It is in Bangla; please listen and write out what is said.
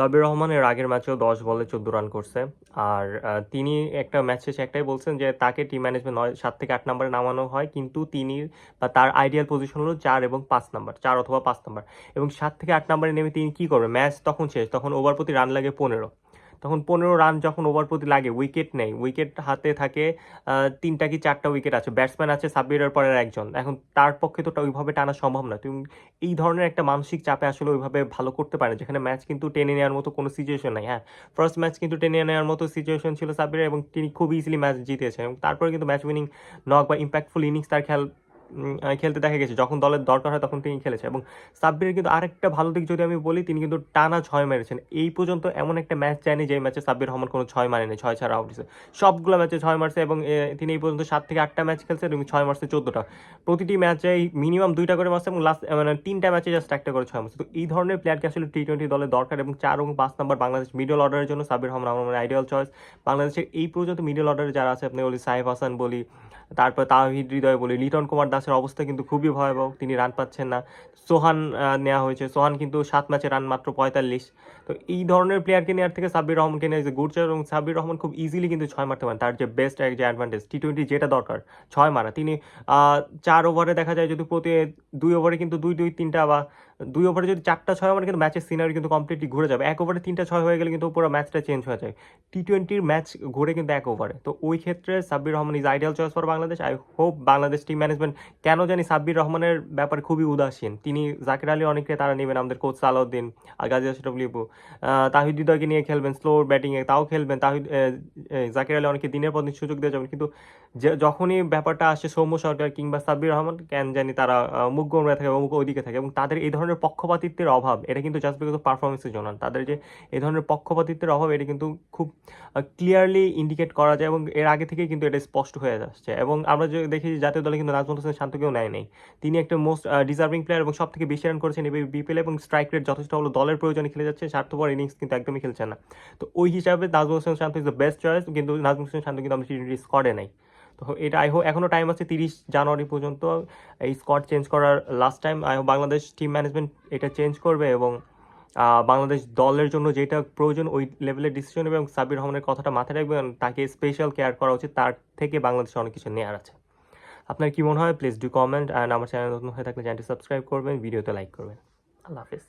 সাব্বির রহমানের আগের ম্যাচেও দশ বলে চোদ্দ রান করছে। আর তিনি একটা ম্যাচ শেষে একটাই বলছেন যে তাকে টিম ম্যানেজমেন্ট নয়, সাত থেকে আট নাম্বারে নামানো হয়, কিন্তু তিনি বা তার আইডিয়াল পজিশন হলো চার এবং পাঁচ নাম্বার চার অথবা পাঁচ নাম্বার এবং সাত থেকে আট নাম্বারে নেমে তিনি কী করবে? ম্যাচ তখন শেষ, তখন ওভার প্রতি রান লাগে পনেরো। তখন পনেরো রান যখন ওভার প্রতি লাগে উইকেট নেই। উইকেট হাতে থাকে তিনটা কি চারটা উইকেট আছে। ব্যাটসম্যান আছে সাব্বিরের পরের একজন। এখন তার পক্ষে তো ওইভাবে টানা সম্ভব না। তুমি এই ধরনের একটা মানসিক চাপে আসলে ওইভাবে ভালো করতে পারে যেখানে ম্যাচ কিন্তু টেনে নেওয়ার মতো কোনো সিচুয়েশন নাই। হ্যাঁ ফার্স্ট ম্যাচ কিন্তু টেনে নেওয়ার মতো সিচুয়েশন ছিল সাব্বিরের এবং তিনি খুব ইজিলি ম্যাচ জিতেছেন। এবং তারপরে কিন্তু ম্যাচ উইনিং নক বা ইম্প্যাক্টফুল ইনিংস তার আহ, খেলতে দেখা গেছে। যখন দলের দরকার হয় তখন তিনি খেলেছে। এবং সাব্বিরের কিন্তু আরেকটা ভালো দিক যদি আমি বলি, তিনি কিন্তু টানা ছয় মেরেছেন। এই পর্যন্ত এমন একটা ম্যাচ যায়নি যে ম্যাচে সাব্বির রহমান কোনো ছয় মারেনি, ছয় ছাড়া আউট সবগুলো ম্যাচে ছয় মারছে এবং তিনি এই পর্যন্ত সাত থেকে আটটা ম্যাচ খেলছে এবং ছয় মারছে চোদ্দোটা। প্রতিটি ম্যাচে মিনিমাম দুইটা করে মারছে এবং লাস্ট মানে তিনটা ম্যাচে জাস্ট একটা করে ছয় মারছে। তো এই ধরনের প্লেয়ারকে আসলে টি টোয়েন্টি দলে দরকার এবং চার এবং পাঁচ নম্বর বাংলাদেশ মিডল অর্ডারের জন্য সাব্বির রহমান আমার আইডিয়াল চয়েস বাংলাদেশের এই পর্যন্ত মিডল অর্ডারে যারা আছে, আপনি বলি সাহেব হাসান বলি, তারপর তাহিদ হৃদয় বলি, লিটন কুমার দাসের অবস্থা কিন্তু খুবই ভয়াবহ, তিনি রান পাচ্ছেন না। সোহান নেওয়া হয়েছে। সোহান কিন্তু সাত ম্যাচে রান মাত্র পঁয়তাল্লিশ। তো এই ধরনের প্লেয়ারকে নেওয়ার থেকে সাব্বির রহমানকে নেওয়া যে গুরচার এবং সাব্বির রহমান খুব ইজিলি কিন্তু ছয় মারতে পারেন। তার যে বেস্ট এক যে অ্যাডভান্টেজ টি টোয়েন্টি যেটা দরকার, ছয় মারা। তিনি চার ওভারে দেখা যায় যদি প্রতি দুই ওভারে কিন্তু দুই দুই তিনটা বা দুই ওভারে যদি চারটা ছয় মানে কিন্তু ম্যাচের সিনারি কিন্তু কমপ্লিটলি ঘুরে যাবে। এক ওভারে তিনটা ছয় হয়ে গেলে কিন্তু পুরো ম্যাচটা চেঞ্জ হয়ে যায়। টি টোয়েন্টির ম্যাচ ঘুরে কিন্তু এক ওভারে তো ওই ক্ষেত্রে Sabbir Rahman is ideal choice for Bangladesh. I hope Bangladesh team management কেন জানি সাব্বির রহমানের ব্যাপারে খুবই উদাসীন। তিনি জাকির আলী অনেককে তারা নেবেন, আমাদের কোচ সালাউদ্দিন আর গাজী আশরফ লিপু তাহিদ হৃদয়কে নিয়ে খেলবেন স্লো ব্যাটিংয়ে তাও খেলবেন, তাহিদ জাকির আলী অনেকে দিনের পর দিন সুযোগ দিয়ে যাবেন। কিন্তু যখনই ব্যাপারটা আসে সৌম্য সরকার কিংবা সাব্বির রহমান, কেন জানি তারা মুখ গোমরা থাকে বা মুখ ওইদিকে থাকে এবং তাদের এই ধরনের পক্ষপাতিত্বের অভাব, এটা কিন্তু জাস্ট বিকজ অফ পারফরমেন্সের জন্য তাদের যে এ ধরনের পক্ষপাতিত্বের অভাব, এটা কিন্তু খুব ক্লিয়ারলি ইন্ডিকেট করা যায় এবং এর আগে থেকেই কিন্তু এটা স্পষ্ট হয়ে যাচ্ছে এবং আমরা যে দেখি জাতীয় দলে কিন্তু নাজমুল হোসেন শান্তকেও নেয় নেই। তিনি একটা মোস্ট ডিজার্ভিং প্লেয়ার এবং সব থেকে বেশি রান করেছেন এবার বিপিএল এবং স্ট্রাইক রেট যথেষ্ট হলো। দলের প্রয়োজনে খেলে যাচ্ছে, স্বার্থপর ইনিংস কিন্তু একদমই খেলছেন না। তো ওই হিসাবে Najmul Hossain Shanto is the best choice কিন্তু নাজমুল হোসেন শান্ত কিন্তু আমাদের টি স্কোয়াডে নেই। এটা আই হোপ এখনও টাইম আছে তিরিশ জানুয়ারি পর্যন্ত। এই স্কোয়াড চেঞ্জ করার last time I hope Bangladesh team management এটা চেঞ্জ করবে এবং বাংলাদেশ দলের জন্য যেটা প্রয়োজন ওই লেভেলের ডিসিশন এবং সাবির রহমানের কথাটা মাথায় রাখবেন তাকে স্পেশাল কেয়ার করা উচিত, তার থেকে বাংলাদেশে অনেক কিছু নেওয়ার আছে। আপনার কি মনে হয়? প্লিজ ডু কমেন্ট অ্যান্ড আমার চ্যানেল নতুন হয়ে থাকলে চ্যানেলটি সাবস্ক্রাইব করবেন ভিডিওতে লাইক করবেন। আল্লাহ হাফিজ।